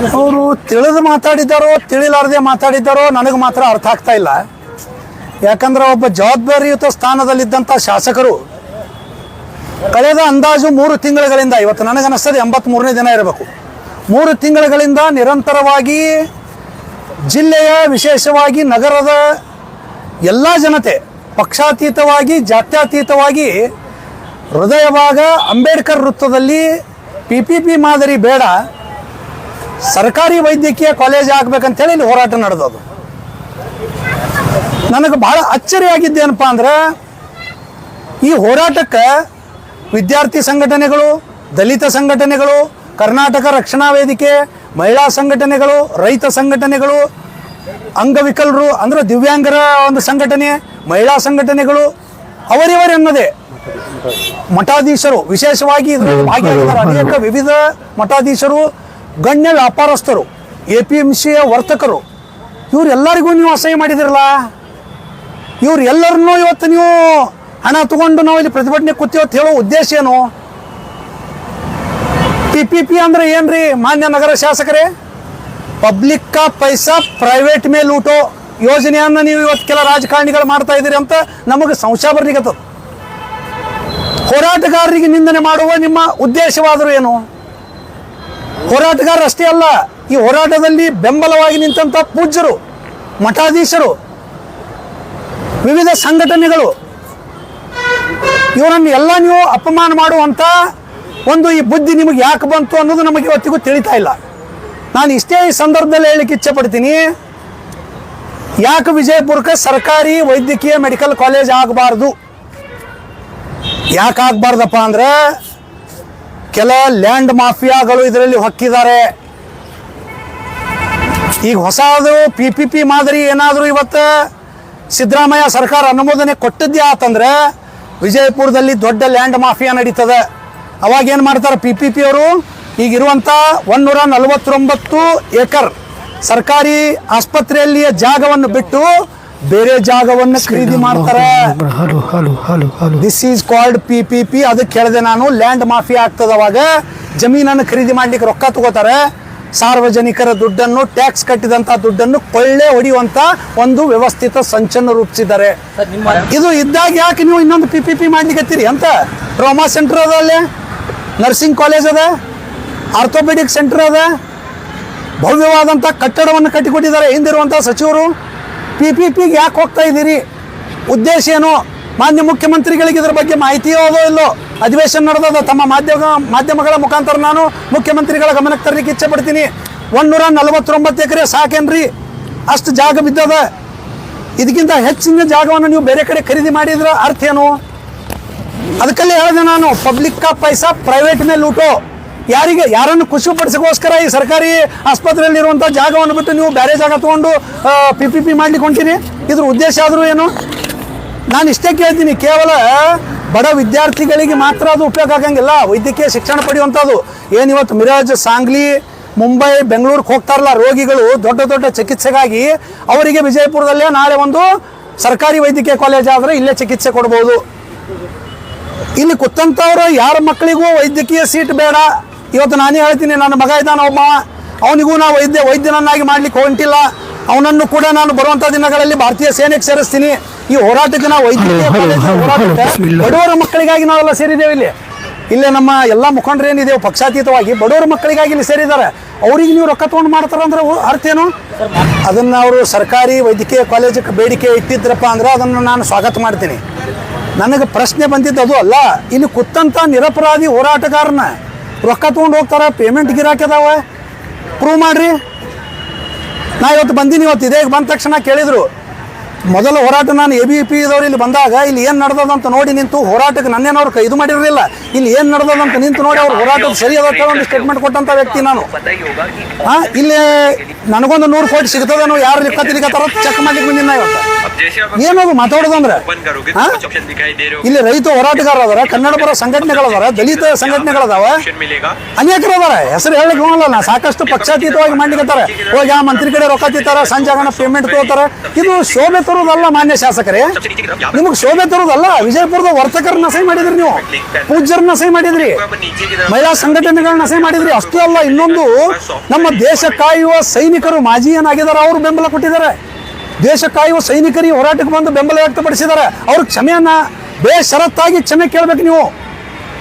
ಅವರು ತಿಳಿದು ಮಾತಾಡಿದ್ದಾರೋ, ತಿಳಿಲಾರದೆ ಮಾತಾಡಿದ್ದಾರೋ ನನಗೆ ಮಾತ್ರ ಅರ್ಥ ಆಗ್ತಾ ಇಲ್ಲ. ಯಾಕಂದ್ರೆ ಒಬ್ಬ ಜವಾಬ್ದಾರಿಯುತ ಸ್ಥಾನದಲ್ಲಿದ್ದಂಥ ಶಾಸಕರು ಕಳೆದ ಅಂದಾಜು ಮೂರು ತಿಂಗಳುಗಳಿಂದ, ಇವತ್ತು ನನಗೆ ನನಗನ್ನಿಸ್ತದೆ ಎಂಬತ್ತ್ಮೂರನೇ ದಿನ ಇರಬೇಕು. ಮೂರು ತಿಂಗಳುಗಳಿಂದ ನಿರಂತರವಾಗಿ ಜಿಲ್ಲೆಯ ವಿಶೇಷವಾಗಿ ನಗರದ ಎಲ್ಲ ಜನತೆ, ಪಕ್ಷಾತೀತವಾಗಿ, ಜಾತ್ಯಾತೀತವಾಗಿ ಹೃದಯ ಭಾಗ ಅಂಬೇಡ್ಕರ್ ವೃತ್ತದಲ್ಲಿ ಪಿ ಪಿ ಪಿ ಮಾದರಿ ಬೇಡ ಸರ್ಕಾರಿ ವೈದ್ಯಕೀಯ ಕಾಲೇಜ್ ಆಗ್ಬೇಕಂತೇಳಿ ಇಲ್ಲಿ ಹೋರಾಟ ನಡೆದದು. ನನಗೆ ಬಹಳ ಅಚ್ಚರಿಯಾಗಿದ್ದೇನಪ್ಪ ಅಂದ್ರೆ, ಈ ಹೋರಾಟಕ್ಕೆ ವಿದ್ಯಾರ್ಥಿ ಸಂಘಟನೆಗಳು, ದಲಿತ ಸಂಘಟನೆಗಳು, ಕರ್ನಾಟಕ ರಕ್ಷಣಾ ವೇದಿಕೆ, ಮಹಿಳಾ ಸಂಘಟನೆಗಳು, ರೈತ ಸಂಘಟನೆಗಳು, ಅಂಗವಿಕಲರು ಅಂದ್ರೆ ದಿವ್ಯಾಂಗರ ಒಂದು ಸಂಘಟನೆ, ಮಹಿಳಾ ಸಂಘಟನೆಗಳು ಅವರಿವರೆನ್ನದೇ ಮಠಾಧೀಶರು ವಿಶೇಷವಾಗಿ ಅನೇಕ ವಿವಿಧ ಮಠಾಧೀಶರು ಗಣ್ಯ ವ್ಯಾಪಾರಸ್ಥರು ಎ ಪಿ ಎಂ ಸಿಯ ವರ್ತಕರು ಇವರೆಲ್ಲರಿಗೂ ನೀವು ಅಸಹ್ಯ ಮಾಡಿದಿರಲ್ಲ? ಇವ್ರು ಎಲ್ಲರನ್ನೂ ಇವತ್ತು ನೀವು ಹಣ ತಗೊಂಡು ನಾವು ಇಲ್ಲಿ ಪ್ರತಿಭಟನೆ ಕೂತೀವತ್ತು ಹೇಳೋ ಉದ್ದೇಶ ಏನು? ಪಿ ಪಿ ಪಿ ಅಂದ್ರೆ ಏನ್ರಿ ಮಾನ್ಯ ನಗರ ಶಾಸಕರೇ? ಪಬ್ಲಿಕ್ ಕಾ ಪೈಸಾ ಪ್ರೈವೇಟ್ ಮೇಲೆ ಊಟೋ ಯೋಜನೆಯನ್ನ ನೀವು ಇವತ್ತು ಕೆಲ ರಾಜಕಾರಣಿಗಳು ಮಾಡ್ತಾ ಇದ್ದೀರಿ ಅಂತ ನಮಗೆ ಸಂಶಯ ಬರ್ಲಿಕ್ಕೆ ಹೋರಾಟಗಾರರಿಗೆ ನಿಂದನೆ ಮಾಡುವ ನಿಮ್ಮ ಉದ್ದೇಶವಾದರೂ ಏನು? ಹೋರಾಟಗಾರರು ಅಷ್ಟೇ ಅಲ್ಲ, ಈ ಹೋರಾಟದಲ್ಲಿ ಬೆಂಬಲವಾಗಿ ನಿಂತಹ ಪೂಜ್ಯರು, ಮಠಾಧೀಶರು, ವಿವಿಧ ಸಂಘಟನೆಗಳು, ಇವರನ್ನು ಎಲ್ಲ ನೀವು ಅಪಮಾನ ಮಾಡುವಂಥ ಒಂದು ಈ ಬುದ್ಧಿ ನಿಮಗೆ ಯಾಕೆ ಬಂತು ಅನ್ನೋದು ನಮಗೆ ಇವತ್ತಿಗೂ ತಿಳಿತಾ ಇಲ್ಲ. ನಾನು ಇಷ್ಟೇ ಈ ಸಂದರ್ಭದಲ್ಲಿ ಹೇಳಲಿಕ್ಕೆ ಇಚ್ಛೆ ಪಡ್ತೀನಿ ಯಾಕೆ ವಿಜಯಪುರಕ್ಕೆ ಸರ್ಕಾರಿ ವೈದ್ಯಕೀಯ ಮೆಡಿಕಲ್ ಕಾಲೇಜ್ ಆಗಬಾರ್ದು? ಯಾಕೆ ಆಗಬಾರ್ದಪ್ಪ ಅಂದ್ರೆ ಕೆಲ ಲ್ಯಾಂಡ್ ಮಾಫಿಯಾಗಳು ಇದರಲ್ಲಿ ಹೊಕ್ಕಿದ್ದಾರೆ. ಈಗ ಹೊಸದು ಪಿ ಪಿ ಪಿ ಮಾದರಿ ಏನಾದರೂ ಇವತ್ತು ಸಿದ್ದರಾಮಯ್ಯ ಸರ್ಕಾರ ಅನುಮೋದನೆ ಕೊಟ್ಟದ್ದೇ ಆತಂದ್ರೆ ವಿಜಯಪುರದಲ್ಲಿ ದೊಡ್ಡ ಲ್ಯಾಂಡ್ ಮಾಫಿಯಾ ನಡೀತದೆ. ಅವಾಗ ಏನು ಮಾಡ್ತಾರೆ ಪಿ ಪಿ ಪಿ ಅವರು ಈಗಿರುವಂಥ ಒಂದೂರ ನಲವತ್ತೊಂಬತ್ತು ಏಕರ್ ಸರ್ಕಾರಿ ಆಸ್ಪತ್ರೆಯಲ್ಲಿಯ ಜಾಗವನ್ನು ಬಿಟ್ಟು ಬೇರೆ ಜಾಗವನ್ನ ಖರೀದಿ ಮಾಡ್ತಾರೆ. Hello hello hello hello this is called P P P ಅದಕ್ಕೆ ಹೇಳಿದೆ ನಾನು ಲ್ಯಾಂಡ್ ಮಾಫಿಯಾ ಆಗ್ತದೆ ಅವಾಗ. ಜಮೀನನ್ನು ಖರೀದಿ ಮಾಡ್ಲಿಕ್ಕೆ ರೊಕ್ಕ ತಗೋತಾರೆ. ಸಾರ್ವಜನಿಕರ ದುಡ್ಡನ್ನು ಟ್ಯಾಕ್ಸ್ ಕಟ್ಟಿದಂತ ದುಡ್ಡನ್ನು ಕೊಳ್ಳೆ ಹೊಡೆಯುವಂತ ಒಂದು ವ್ಯವಸ್ಥಿತ ಸಂಚನ್ನು ರೂಪಿಸಿದ್ದಾರೆ. ಇದು ಇದ್ದಾಗ ಯಾಕೆ ನೀವು ಇನ್ನೊಂದು ಪಿ ಪಿ ಪಿ ಮಾಡ್ಲಿಕ್ಕೆ ಅಂತ ಟ್ರೋಮಾ ಸೆಂಟರ್ ಅದ ಅಲ್ಲಿ? ನರ್ಸಿಂಗ್ ಕಾಲೇಜ್ ಅದ? ಆರ್ಥೋಪೆಡಿಕ್ ಸೆಂಟರ್ ಅದ? ಭವ್ಯವಾದಂಥ ಕಟ್ಟಡವನ್ನು ಕಟ್ಟಿಕೊಟ್ಟಿದ್ದಾರೆ. ಹಿಂದಿರುವಂಥ ಸಚಿವರು. ಪಿ ಪಿ ಪಿಗೆ ಯಾಕೆ ಹೋಗ್ತಾ ಇದ್ದೀರಿ? ಉದ್ದೇಶ ಏನು? ಮಾನ್ಯ ಮುಖ್ಯಮಂತ್ರಿಗಳಿಗೆ ಇದ್ರ ಬಗ್ಗೆ ಮಾಹಿತಿ ಅದೋ ಇಲ್ಲೋ? ಅಧಿವೇಶನ ನಡೆದದ ತಮ್ಮ ಮಾಧ್ಯಮ, ಮಾಧ್ಯಮಗಳ ಮುಖಾಂತರ ನಾನು ಮುಖ್ಯಮಂತ್ರಿಗಳ ಗಮನಕ್ಕೆ ತರಲಿಕ್ಕೆ ಇಚ್ಛೆ ಪಡ್ತೀನಿ. ಒಂದೂರ ನಲವತ್ತೊಂಬತ್ತು ಎಕರೆ ಸಾಕೇನ್ರಿ? ಅಷ್ಟು ಜಾಗ ಬಿದ್ದದ. ಇದಕ್ಕಿಂತ ಹೆಚ್ಚಿನ ಜಾಗವನ್ನು ನೀವು ಬೇರೆ ಕಡೆ ಖರೀದಿ ಮಾಡಿದ್ರೆ ಅರ್ಥ ಏನು? ಅದಕ್ಕಲ್ಲೇ ಹೇಳಿದೆ ನಾನು ಪಬ್ಲಿಕ್ ಕಾ ಪೈಸಾ ಪ್ರೈವೇಟ್ ಮೇಲೆ ಊಟೋ ಯಾರಿಗೆ ಯಾರನ್ನು ಖುಷಿ ಪಡಿಸೋಕ್ಕೋಸ್ಕರ ಈ ಸರ್ಕಾರಿ ಆಸ್ಪತ್ರೆಯಲ್ಲಿ ಇರುವಂಥ ಜಾಗವನ್ನು ಬಿಟ್ಟು ನೀವು ಬೇರೆ ಜಾಗ ತೊಗೊಂಡು ಪಿ ಪಿ ಪಿ ಮಾಡ್ಲಿಕ್ಕೆ ಹೊಂಟೀನಿ ಇದ್ರ ಉದ್ದೇಶ ಆದರೂ ಏನು? ನಾನು ಇಷ್ಟೇ ಕೇಳ್ತೀನಿ, ಕೇವಲ ಬಡ ವಿದ್ಯಾರ್ಥಿಗಳಿಗೆ ಮಾತ್ರ ಅದು ಉಪಯೋಗ ಆಗಂಗಿಲ್ಲ. ವೈದ್ಯಕೀಯ ಶಿಕ್ಷಣ ಪಡೆಯುವಂಥದ್ದು. ಏನು ಇವತ್ತು ಮಿರಾಜ್, ಸಾಂಗ್ಲಿ, ಮುಂಬೈ, ಬೆಂಗಳೂರಿಗೆ ಹೋಗ್ತಾರಲ್ಲ ರೋಗಿಗಳು ದೊಡ್ಡ ದೊಡ್ಡ ಚಿಕಿತ್ಸೆಗಾಗಿ ಅವರಿಗೆ ವಿಜಯಪುರದಲ್ಲೇ ನಾಳೆ ಒಂದು ಸರ್ಕಾರಿ ವೈದ್ಯಕೀಯ ಕಾಲೇಜ್ ಆದರೆ ಇಲ್ಲೇ ಚಿಕಿತ್ಸೆ ಕೊಡ್ಬೋದು. ಇಲ್ಲಿ ಕೂತಂಥವ್ರು ಯಾರ ಮಕ್ಕಳಿಗೂ ವೈದ್ಯಕೀಯ ಸೀಟ್ ಬೇಡ. ಇವತ್ತು ನಾನೇ ಹೇಳ್ತೀನಿ ನನ್ನ ಮಗ ಇದ್ದಾನೆ ಒಬ್ಬ ಅವನಿಗೂ ನಾವು ವೈದ್ಯ ವೈದ್ಯನನ್ನಾಗಿ ಮಾಡ್ಲಿಕ್ಕೆ ಹೊಂಟಿಲ್ಲ. ಅವನನ್ನು ಕೂಡ ನಾನು ಬರುವಂಥ ದಿನಗಳಲ್ಲಿ ಭಾರತೀಯ ಸೇನೆಗೆ ಸೇರಿಸ್ತೀನಿ. ಈ ಹೋರಾಟಕ್ಕೆ ನಾವು ವೈದ್ಯಕೀಯ ಬಡವರ ಮಕ್ಕಳಿಗಾಗಿ ನಾವೆಲ್ಲ ಸೇರಿದ್ದೇವೆ ಇಲ್ಲಿ. ಇಲ್ಲೇ ನಮ್ಮ ಎಲ್ಲ ಮುಖಂಡರು ಏನಿದೆ ಪಕ್ಷಾತೀತವಾಗಿ ಬಡವರ ಮಕ್ಕಳಿಗಾಗಿ ಇಲ್ಲಿ ಸೇರಿದ್ದಾರೆ. ಅವ್ರಿಗೆ ನೀವು ರೊಕ್ಕ ತೊಗೊಂಡು ಮಾಡ್ತಾರ ಅಂದ್ರೆ ಅರ್ಥ ಏನು? ಅದನ್ನು ಅವರು ಸರ್ಕಾರಿ ವೈದ್ಯಕೀಯ ಕಾಲೇಜಿಗೆ ಬೇಡಿಕೆ ಇಟ್ಟಿದ್ರಪ್ಪ ಅಂದ್ರೆ ಅದನ್ನು ನಾನು ಸ್ವಾಗತ ಮಾಡ್ತೀನಿ. ನನಗೆ ಪ್ರಶ್ನೆ ಬಂದಿದ್ದು ಅದು ಅಲ್ಲ ಇಲ್ಲಿ ಕುತ್ತಂತ ನಿರಪರಾಧಿ ಹೋರಾಟಗಾರನ ರೊಕ್ಕ ತೊಗೊಂಡು ಹೋಗ್ತಾರ ಪೇಮೆಂಟ್ ಗಿರಾಕಿ ಅದಾವ ಪ್ರೂವ್ ಮಾಡ್ರಿ. ನಾ ಇವತ್ತು ಬಂದೀನಿ, ಇವತ್ತು ಇದೇ ಬಂದ ತಕ್ಷಣ ಕೇಳಿದ್ರು. ಮೊದಲ ಹೋರಾಟ ನಾನು ಎ ಬಿ ಪಿ ದವ್ರು ಇಲ್ಲಿ ಬಂದಾಗ ಇಲ್ಲಿ ಏನು ನಡೆದಂತ ನೋಡಿ ನಿಂತು ಹೋರಾಟಕ್ಕೆ ನನ್ನೇನವ್ರು ಇದು ಮಾಡಿರಲಿಲ್ಲ. ಇಲ್ಲಿ ಏನು ನಡೆದಂತ ನಿಂತು ನೋಡಿ ಅವ್ರು ಹೋರಾಟಕ್ಕೆ ಸರಿ ಅದ ಒಂದು ಸ್ಟೇಟ್ಮೆಂಟ್ ಕೊಟ್ಟಂಥ ವ್ಯಕ್ತಿ ನಾನು. ಹಾಂ, ಇಲ್ಲಿ ನನಗೊಂದು ನೂರು ಕೋಟಿ ಸಿಗ್ತದೇನೋ ಯಾರು ಲಿಕ್ಕ ತಿರ್ಗತ್ತಾರ ಚೆಕ್ ಮಾಡ್ಲಿಕ್ಕೆ ಬಂದಿನ ಇವತ್ತು. ಏನದು ಮಾತಾಡೋದಂದ್ರೆ ಹಾಂ? ಇಲ್ಲಿ ರೈತ ಹೋರಾಟಗಾರ ಅದಾರ ಕನ್ನಡ ಪರ ಸಂಘಟನೆಗಳದಾರ, ದಲಿತ ಸಂಘಟನೆಗಳದಾವ. ಅನೇಕರು ಅದಾರ. ಹೆಸರು ಹೇಳಕ್ಕೆ ನಾ ಸಾಕಷ್ಟು ಪಕ್ಷಾತೀತವಾಗಿ ಮಾಡ್ಲಿಕ್ಕತ್ತಾರ ಹೋಗಿ ಆ ಮಂತ್ರಿ ಕಡೆ ರೊಕ್ಕ ತಿಂತಾರ ಸಂಜೆ ಪೇಮೆಂಟ್ ತಗೋತಾರ. ಇದು ಶೋಭೆ ತರೋದಲ್ಲ ಮಾನ್ಯ ಶಾಸಕರೇ? ನಿಮಗೆ ಶೋಭೆ ತರೋದಲ್ಲ ವಿಜಯಪುರದ ವರ್ತಕರನ್ನ ಸಹಿ ಮಾಡಿದ್ರಿ ನೀವು. ಪೂಜ್ಯರನ್ನ ಸಹಿ ಮಾಡಿದ್ರಿ. ಮಹಿಳಾ ಸಂಘಟನೆಗಳನ್ನ ಸಹಿ ಮಾಡಿದ್ರಿ. ಅಷ್ಟೇ ಅಲ್ಲ, ಇನ್ನೊಂದು ನಮ್ಮ ದೇಶ ಕಾಯುವ ಸೈನಿಕರು ಮಾಜಿ ಏನಾಗಿದ್ದಾರೆ ಅವರು ಬೆಂಬಲ ಕೊಟ್ಟಿದ್ದಾರೆ. ದೇಶ ಕಾಯುವ ಸೈನಿಕರಿಗೆ ಹೋರಾಟಕ್ಕೆ ಬಂದು ಬೆಂಬಲ ವ್ಯಕ್ತಪಡಿಸಿದ್ದಾರೆ. ಅವ್ರ ಕ್ಷಮೆಯನ್ನ ಬೇಷರತ್ತಾಗಿ ಕ್ಷಮೆ ಕೇಳಬೇಕು ನೀವು.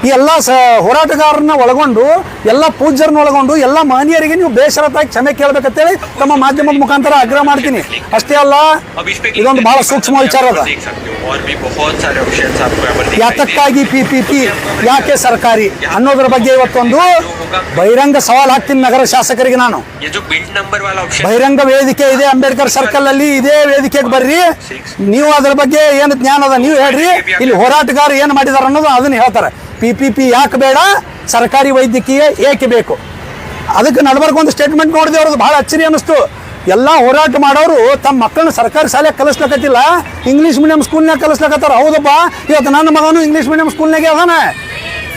ಈ ಎಲ್ಲ ಸ ಹೋರಾಟಗಾರರನ್ನ ಒಳಗೊಂಡು, ಎಲ್ಲ ಪೂಜ್ಯರನ್ನ ಒಳಗೊಂಡು, ಎಲ್ಲ ಮಾನ್ಯರಿಗೆ ನೀವು ಬೇಸರತಾಗಿ ಕ್ಷಮೆ ಕೇಳಬೇಕಂತೇಳಿ ತಮ್ಮ ಮಾಧ್ಯಮದ ಮುಖಾಂತರ ಆಗ್ರಹ ಮಾಡ್ತೀನಿ. ಅಷ್ಟೇ ಅಲ್ಲ, ಇದೊಂದು ಬಹಳ ಸೂಕ್ಷ್ಮ ವಿಚಾರ ಅದ. ಯಾತಕ್ಕಾಗಿ ಪಿ ಪಿ ಪಿ, ಯಾಕೆ ಸರ್ಕಾರಿ ಅನ್ನೋದ್ರ ಬಗ್ಗೆ ಇವತ್ತೊಂದು ಬಹಿರಂಗ ಸವಾಲ್ ಹಾಕ್ತೀನಿ ನಗರ ಶಾಸಕರಿಗೆ ನಾನು. ಬಹಿರಂಗ ವೇದಿಕೆ ಇದೆ ಅಂಬೇಡ್ಕರ್ ಸರ್ಕಲ್ ಅಲ್ಲಿ, ಇದೇ ವೇದಿಕೆಗೆ ಬರ್ರಿ. ನೀವು ಅದ್ರ ಬಗ್ಗೆ ಏನು ಜ್ಞಾನ ಅದ, ನೀವು ಹೇಳ್ರಿ. ಇಲ್ಲಿ ಹೋರಾಟಗಾರ ಏನು ಮಾಡಿದಾರ ಅನ್ನೋದು ಅದನ್ನ ಹೇಳ್ತಾರೆ. ಪಿ ಪಿ ಪಿ ಯಾಕೆ ಬೇಡ? ಸರ್ಕಾರಿ ವೈದ್ಯಕೀಯ ಏಕೆ ಬೇಕು? ಅದಕ್ಕೆ ನಡ್ಬರ್ಗ ಒಂದು ಸ್ಟೇಟ್ಮೆಂಟ್ ನೋಡಿದೆ ಅವ್ರದ್ದು. ಭಾಳ ಅಚ್ಚರಿ ಅನ್ನಿಸ್ತು. ಎಲ್ಲ ಹೋರಾಟ ಮಾಡೋರು ತಮ್ಮ ಮಕ್ಕಳನ್ನ ಸರ್ಕಾರಿ ಶಾಲೆಗೆ ಕಲಿಸ್ಲಕತ್ತಿಲ್ಲ. English medium ಸ್ಕೂಲ್ನಾಗ ಕಲಿಸ್ಲಕತ್ತಾರ. ಹೌದಪ್ಪ. ಇವತ್ತು ನನ್ನ ಮಗನು ಇಂಗ್ಲೀಷ್ ಮೀಡಿಯಂ ಸ್ಕೂಲ್ನಾಗೆ ಅದಾನ.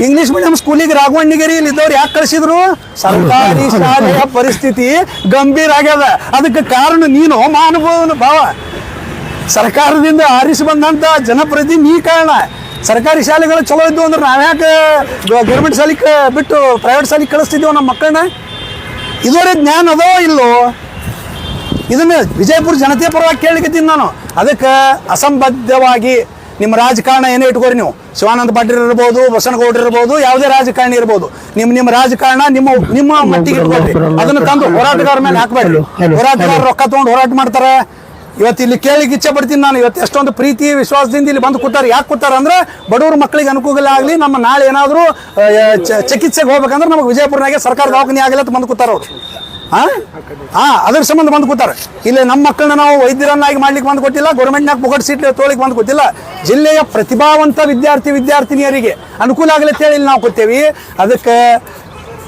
ಇಂಗ್ಲೀಷ್ ಮೀಡಿಯಂ ಸ್ಕೂಲಿಗೆ ರಾಘವಣ್ಣಗಿರಿ ಇಲ್ಲಿ ಇದ್ದವ್ರು ಯಾಕೆ ಕಳಿಸಿದ್ರು? ಸರ್ಕಾರಿ ಶಾಲೆಯ ಪರಿಸ್ಥಿತಿ ಗಂಭೀರ ಆಗ್ಯದ. ಅದಕ್ಕೆ ಕಾರಣ ನೀನು ಮಾನವನ ಭಾವ. ಸರ್ಕಾರದಿಂದ ಆರಿಸಿ ಬಂದಂಥ ಜನಪ್ರತಿ ನೀ ಕಾರಣ. ಸರ್ಕಾರಿ ಶಾಲೆಗಳು ಚಲೋ ಇದ್ದು ಅಂದ್ರೆ ನಾವ್ಯಾಕೆ ಗೌರ್ಮೆಂಟ್ ಶಾಲೆಗೆ ಬಿಟ್ಟು ಪ್ರೈವೇಟ್ ಶಾಲೆಗೆ ಕಳಿಸ್ತಿದ್ದೀವಿ ನಮ್ಮ ಮಕ್ಕಳನ್ನ ಇದುವರೆ ಜ್ಞಾನ ಅದೋ ಇಲ್ಲೋ? ಇದನ್ನ ವಿಜಯಪುರ ಜನತೆ ಪರವಾಗಿ ಕೇಳಲಿಕ್ಕತ್ತೀನಿ ನಾನು. ಅದಕ್ಕೆ ಅಸಂಬದ್ಧವಾಗಿ ನಿಮ್ಮ ರಾಜಕಾರಣ ಏನೇ ಇಟ್ಕೋರಿ ನೀವು. ಶಿವಾನಂದ ಪಾಟೀಲ್ ಇರ್ಬೋದು ಬಸನಗೌಡ್ರು ಇರ್ಬೋದು ಯಾವುದೇ ರಾಜಕಾರಣಿ ಇರ್ಬೋದು. ನಿಮ್ಮ ನಿಮ್ಮ ರಾಜಕಾರಣ ನಿಮ್ಮ ನಿಮ್ಮ ಮಟ್ಟಿಗೆ ಇಟ್ಕೊಳ್ರಿ. ಅದನ್ನು ತಂದು ಹೋರಾಟಗಾರ ಮೇಲೆ ಹಾಕ್ಬೇಡ್ರಿ. ಹೋರಾಟಗಾರ ರೊಕ್ಕ ತೊಗೊಂಡು ಹೋರಾಟ ಮಾಡ್ತಾರೆ. ಇವತ್ತು ಇಲ್ಲಿ ಕೇಳಿ ಇಚ್ಛೆ ಪಡ್ತೀನಿ ನಾನು. ಇವತ್ತು ಎಷ್ಟೊಂದು ಪ್ರೀತಿ, ವಿಶ್ವಾಸದಿಂದ ಇಲ್ಲಿ ಬಂದು ಕೂತಾರೆ. ಯಾಕೆ ಕೂತಾರೆ ಅಂದ್ರೆ ಬಡವ್ರ ಮಕ್ಕಳಿಗೆ ಅನುಕೂಲ ಆಗಲಿ, ನಮ್ಮ ನಾಳೆ ಏನಾದರೂ ಚಿಕಿತ್ಸೆಗೆ ಹೋಗ್ಬೇಕಂದ್ರೆ ನಮಗೆ ವಿಜಯಪುರನಾಗೆ ಸರ್ಕಾರ ದವಾಖಾನೆ ಆಗಲಿ ಅಂತ ಬಂದು ಕೂತಾರೆ ಅವರು. ಹಾ ಹಾಂ ಅದ್ರ ಸಂಬಂಧ ಬಂದು ಕೂತಾರೆ. ಇಲ್ಲಿ ನಮ್ಮ ಮಕ್ಕಳನ್ನ ನಾವು ವೈದ್ಯರನ್ನಾಗಿ ಮಾಡ್ಲಿಕ್ಕೆ ಬಂದು ಕೊಟ್ಟಿಲ್ಲ ಗೌರ್ಮೆಂಟ್ನಾಗ ಪುಗಟ್ ಸೀಟ್ ತೋಳಿಗೆ ಬಂದು ಕೊಟ್ಟಿಲ್ಲ. ಜಿಲ್ಲೆಯ ಪ್ರತಿಭಾವಂತ ವಿದ್ಯಾರ್ಥಿ, ವಿದ್ಯಾರ್ಥಿನಿಯರಿಗೆ ಅನುಕೂಲ ಆಗಲಿ ಅಂತ ಹೇಳಿ ಇಲ್ಲಿ ನಾವು ಕೊಡ್ತೇವೆ. ಅದಕ್ಕೆ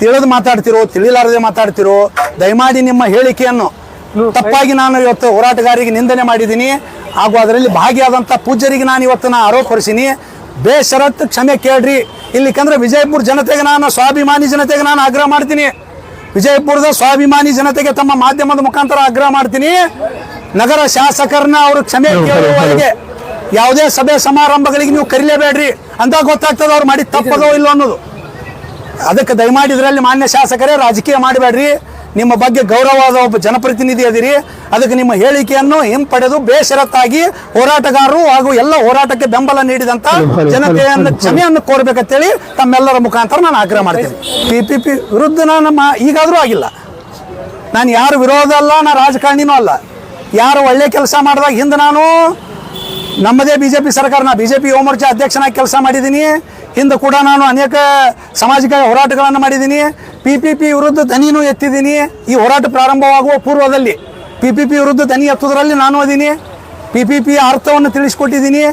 ತಿಳಿದು ಮಾತಾಡ್ತಿರೋ, ತಿಳಿಲಾರದೆ ಮಾತಾಡ್ತಿರೋ, ದಯಮಾಡಿ ನಿಮ್ಮ ಹೇಳಿಕೆಯನ್ನು ತಪ್ಪಾಗಿ ನಾನು ಇವತ್ತು ಹೋರಾಟಗಾರಿಗೆ ನಿಂದನೆ ಮಾಡಿದ್ದೀನಿ. ಹಾಗೂ ಅದರಲ್ಲಿ ಭಾಗಿಯಾದಂಥ ಪೂಜ್ಯರಿಗೆ ನಾನು ಇವತ್ತು ನಾನು ಆರೋಪರಿಸಿನಿ ಬೇಷರತ್ತು ಕ್ಷಮೆ ಕೇಳ್ರಿ. ಇಲ್ಲಿಕಂದ್ರೆ ವಿಜಯಪುರ ಜನತೆಗೆ ನಾನು ಸ್ವಾಭಿಮಾನಿ ಜನತೆಗೆ ನಾನು ಆಗ್ರಹ ಮಾಡ್ತೀನಿ. ವಿಜಯಪುರದ ಸ್ವಾಭಿಮಾನಿ ಜನತೆಗೆ ತಮ್ಮ ಮಾಧ್ಯಮದ ಮುಖಾಂತರ ಆಗ್ರಹ ಮಾಡ್ತೀನಿ. ನಗರ ಶಾಸಕರನ್ನ ಅವರು ಕ್ಷಮೆ ಕೇಳುವವರೆಗೆ ಯಾವುದೇ ಸಭೆ ಸಮಾರಂಭಗಳಿಗೆ ನೀವು ಕರಿಲೇಬೇಡ್ರಿ. ಅಂತ ಗೊತ್ತಾಗ್ತದೆ ಅವ್ರು ಮಾಡಿ ತಪ್ಪದೋ ಇಲ್ಲೋ ಅನ್ನೋದು. ಅದಕ್ಕೆ ದಯಮಾಡಿದ್ರಲ್ಲಿ ಮಾನ್ಯ ಶಾಸಕರೇ ರಾಜಕೀಯ ಮಾಡಬೇಡ್ರಿ. ನಿಮ್ಮ ಬಗ್ಗೆ ಗೌರವವಾದ ಒಬ್ಬ ಜನಪ್ರತಿನಿಧಿ ಅದಿರಿ. ಅದಕ್ಕೆ ನಿಮ್ಮ ಹೇಳಿಕೆಯನ್ನು ಹಿಂಪಡೆದು ಬೇಷರತ್ತಾಗಿ ಹೋರಾಟಗಾರರು ಹಾಗೂ ಎಲ್ಲ ಹೋರಾಟಕ್ಕೆ ಬೆಂಬಲ ನೀಡಿದಂತ ಜನತೆಯನ್ನು ಕ್ಷಮೆಯನ್ನು ಕೋರ್ಬೇಕಂತೇಳಿ ತಮ್ಮೆಲ್ಲರ ಮುಖಾಂತರ ನಾನು ಆಗ್ರಹ ಮಾಡ್ತೇನೆ. ಪಿ ಪಿ ಪಿ ವಿರುದ್ಧ ನಾನು ಈಗಾದರೂ ಆಗಿಲ್ಲ. ನಾನು ಯಾರು ವಿರೋಧ ಅಲ್ಲ ನಾ ರಾಜಕಾರಣಿನೂ ಅಲ್ಲ. ಯಾರು ಒಳ್ಳೆ ಕೆಲಸ ಮಾಡಿದಾಗ ಹಿಂದೆ ನಾನು ನಮ್ಮದೇ ಬಿ ಜೆ ಪಿ ಸರ್ಕಾರ ನಾ B J P Yuva Morcha ಅಧ್ಯಕ್ಷನಾಗಿ ಕೆಲಸ ಮಾಡಿದ್ದೀನಿ. ಹಿಂದೆ ಕೂಡ ನಾನು ಅನೇಕ ಸಾಮಾಜಿಕ ಹೋರಾಟಗಳನ್ನು ಮಾಡಿದ್ದೀನಿ. ಪಿ ಪಿ ಪಿ ವಿರುದ್ಧ ದನಿನೂ ಎತ್ತಿದ್ದೀನಿ. ಈ ಹೋರಾಟ ಪ್ರಾರಂಭವಾಗುವ ಪೂರ್ವದಲ್ಲಿ ಪಿ ಪಿ ಪಿ ವಿರುದ್ಧ ದನಿ ಎತ್ತುವುದರಲ್ಲಿ ನಾನು ಅದೀನಿ. ಪಿ ಪಿ ಪಿ ಅರ್ಥವನ್ನು ತಿಳಿಸ್ಕೊಟ್ಟಿದ್ದೀನಿ.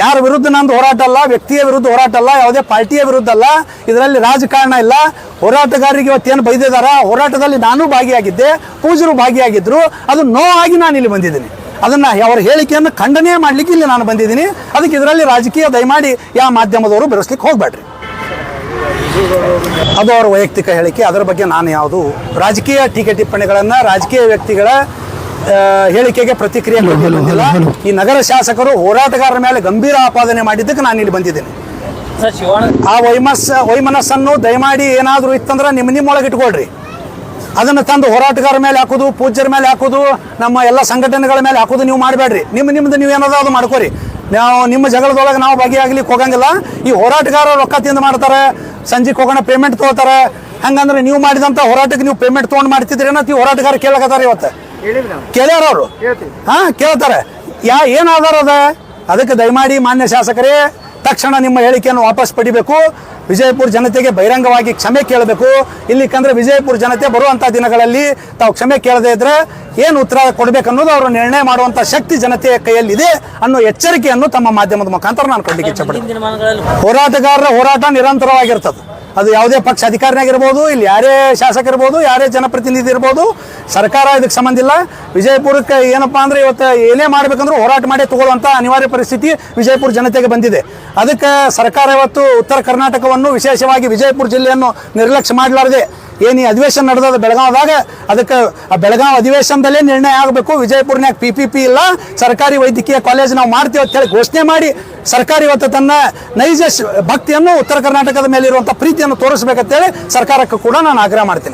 ಯಾರ ವಿರುದ್ಧ ನಂದು ಹೋರಾಟ ಅಲ್ಲ, ವ್ಯಕ್ತಿಯ ವಿರುದ್ಧ ಹೋರಾಟ ಅಲ್ಲ, ಯಾವುದೇ ಪಾರ್ಟಿಯ ವಿರುದ್ಧ ಅಲ್ಲ, ಇದರಲ್ಲಿ ರಾಜಕಾರಣ ಇಲ್ಲ. ಹೋರಾಟಗಾರರಿಗೆ ಇವತ್ತೇನು ಬೈದಿದ್ದಾರೆ? ಹೋರಾಟದಲ್ಲಿ ನಾನು ಭಾಗಿಯಾಗಿದ್ದೆ ಪೂಜರು ಭಾಗಿಯಾಗಿದ್ದರು ಅದು ನೋವಾಗಿ ನಾನು ಇಲ್ಲಿ ಬಂದಿದ್ದೀನಿ. ಅದನ್ನು ಅವರ ಹೇಳಿಕೆಯನ್ನು ಖಂಡನೆ ಮಾಡಲಿಕ್ಕೆ ಇಲ್ಲಿ ನಾನು ಬಂದಿದ್ದೀನಿ. ಅದಕ್ಕೆ ಇದರಲ್ಲಿ ರಾಜಕೀಯ ದಯಮಾಡಿ ಯಾವ ಮಾಧ್ಯಮದವರು ಬೆರೆಸ್ಲಿಕ್ಕೆ ಹೋಗಬೇಡ್ರಿ. ಅದು ಅವರ ವೈಯಕ್ತಿಕ ಹೇಳಿಕೆ. ಅದರ ಬಗ್ಗೆ ನಾನು ಯಾವುದು ರಾಜಕೀಯ ಟೀಕೆ ಟಿಪ್ಪಣಿಗಳನ್ನು ರಾಜಕೀಯ ವ್ಯಕ್ತಿಗಳ ಹೇಳಿಕೆಗೆ ಪ್ರತಿಕ್ರಿಯೆ ಬಂದಿಲ್ಲ ಈ ನಗರ ಶಾಸಕರು ಹೋರಾಟಗಾರರ ಮೇಲೆ ಗಂಭೀರ ಆಪಾದನೆ ಮಾಡಿದ್ದಕ್ಕೆ ನಾನು ಇಲ್ಲಿ ಬಂದಿದ್ದೇನೆ. ಆ ವೈಮಸ್ ವೈಮನಸ್ಸನ್ನು ದಯಮಾಡಿ ಏನಾದರೂ ಇತ್ತಂದ್ರೆ ನಿಮ್ಮ ನಿಮ್ಮೊಳಗೆ ಇಟ್ಕೊಳ್ರಿ ಅದನ್ನು ತಂದು ಹೋರಾಟಗಾರ ಮೇಲೆ ಹಾಕೋದು ಪೂಜ್ಯರ ಮೇಲೆ ಹಾಕೋದು ನಮ್ಮ ಎಲ್ಲ ಸಂಘಟನೆಗಳ ಮೇಲೆ ಹಾಕೋದು ನೀವು ಮಾಡಬೇಡ್ರಿ. ನಿಮ್ಮ ನಿಮ್ದು ನೀವು ಏನದ ಅದು ಮಾಡ್ಕೋರಿ. ನಾವು ನಿಮ್ಮ ಜಗಳದೊಳಗೆ ನಾವು ಭಾಗಿಯಾಗ್ಲಿಕ್ಕೆ ಹೋಗಂಗಿಲ್ಲ. ಈ ಹೋರಾಟಗಾರ ರೊಕ್ಕ ತಿಂದು ಮಾಡ್ತಾರೆ ಸಂಜೆಗೆ ಹೋಗೋಣ ಪೇಮೆಂಟ್ ತೊಗೋತಾರೆ. ಹಂಗಂದ್ರೆ ನೀವು ಮಾಡಿದಂಥ ಹೋರಾಟಕ್ಕೆ ನೀವು ಪೇಮೆಂಟ್ ತೊಗೊಂಡು ಮಾಡ್ತಿದ್ರಿ ಅನ್ನೋ ಈ ಹೋರಾಟಗಾರ ಕೇಳಕತ್ತಾರ ಇವತ್ತು. ಕೇಳ್ಯಾರ ಅವರು. ಹಾ ಕೇಳ್ತಾರೆ. ಯಾ ಏನು ಆಧಾರ ಅದ? ಅದಕ್ಕೆ ದಯಮಾಡಿ ಮಾನ್ಯ ಶಾಸಕರೇ ತಕ್ಷಣ ನಿಮ್ಮ ಹೇಳಿಕೆಯನ್ನು ವಾಪಸ್ ಪಡಿಬೇಕು. ವಿಜಯಪುರ ಜನತೆಗೆ ಬಹಿರಂಗವಾಗಿ ಕ್ಷಮೆ ಕೇಳಬೇಕು. ಇಲ್ಲಿಕಂದ್ರೆ ವಿಜಯಪುರ ಜನತೆ ಬರುವಂಥ ದಿನಗಳಲ್ಲಿ ತಾವು ಕ್ಷಮೆ ಕೇಳದೇ ಇದ್ರೆ ಏನು ಉತ್ತರ ಕೊಡಬೇಕನ್ನೋದು ಅವರು ನಿರ್ಣಯ ಮಾಡುವಂಥ ಶಕ್ತಿ ಜನತೆಯ ಕೈಯಲ್ಲಿದೆ ಅನ್ನೋ ಎಚ್ಚರಿಕೆಯನ್ನು ತಮ್ಮ ಮಾಧ್ಯಮದ ಮುಖಾಂತರ ನಾನು ಕೊಡಲಿಕ್ಕೆ ಇಚ್ಛಪಡ್ತೀನಿ. ಹೋರಾಟಗಾರರ ಹೋರಾಟ ನಿರಂತರವಾಗಿರ್ತದೆ. ಅದು ಯಾವುದೇ ಪಕ್ಷ ಅಧಿಕಾರಿನಾಗಿರ್ಬೋದು ಇಲ್ಲಿ ಯಾರೇ ಶಾಸಕ ಇರ್ಬೋದು ಯಾರೇ ಜನಪ್ರತಿನಿಧಿ ಇರ್ಬೋದು, ಸರ್ಕಾರ ಇದಕ್ಕೆ ಸಂಬಂಧ ಇಲ್ಲ. ವಿಜಯಪುರಕ್ಕೆ ಏನಪ್ಪಾ ಅಂದ್ರೆ ಇವತ್ತು ಏನೇ ಮಾಡಬೇಕಂದ್ರೂ ಹೋರಾಟ ಮಾಡಿ ತಗೊಳ್ಳುವಂಥ ಅನಿವಾರ್ಯ ಪರಿಸ್ಥಿತಿ ವಿಜಯಪುರ ಜನತೆಗೆ ಬಂದಿದೆ. ಅದಕ್ಕೆ ಸರ್ಕಾರ ಇವತ್ತು ಉತ್ತರ ಕರ್ನಾಟಕವನ್ನು ವಿಶೇಷವಾಗಿ ವಿಜಯಪುರ ಜಿಲ್ಲೆಯನ್ನು ನಿರ್ಲಕ್ಷ್ಯ ಮಾಡಲಾರದೆ ಏನು ಈ ಅಧಿವೇಶನ ನಡೆದದ ಬೆಳಗಾವದಾಗ? ಅದಕ್ಕೆ ಆ ಬೆಳಗಾವಿ ಅಧಿವೇಶನದಲ್ಲೇ ನಿರ್ಣಯ ಆಗಬೇಕು. ವಿಜಯಪುರ್ನ್ಯಾಗ ಪಿ ಪಿ ಪಿ ಇಲ್ಲ. ಸರ್ಕಾರಿ ವೈದ್ಯಕೀಯ ಕಾಲೇಜ್ ನಾವು ಮಾಡ್ತೀವಿ ಅಂತ ಹೇಳಿ ಘೋಷಣೆ ಮಾಡಿ ಸರ್ಕಾರ ಇವತ್ತು ತನ್ನ ನೈಜ ಭಕ್ತಿಯನ್ನು ಉತ್ತರ ಕರ್ನಾಟಕದ ಮೇಲೆ ಇರುವಂಥ ಪ್ರೀತಿಯನ್ನು ತೋರಿಸ್ಬೇಕಂತೇಳಿ ಸರ್ಕಾರಕ್ಕೆ ಕೂಡ ನಾನು ಆಗ್ರಹ ಮಾಡ್ತೀನಿ.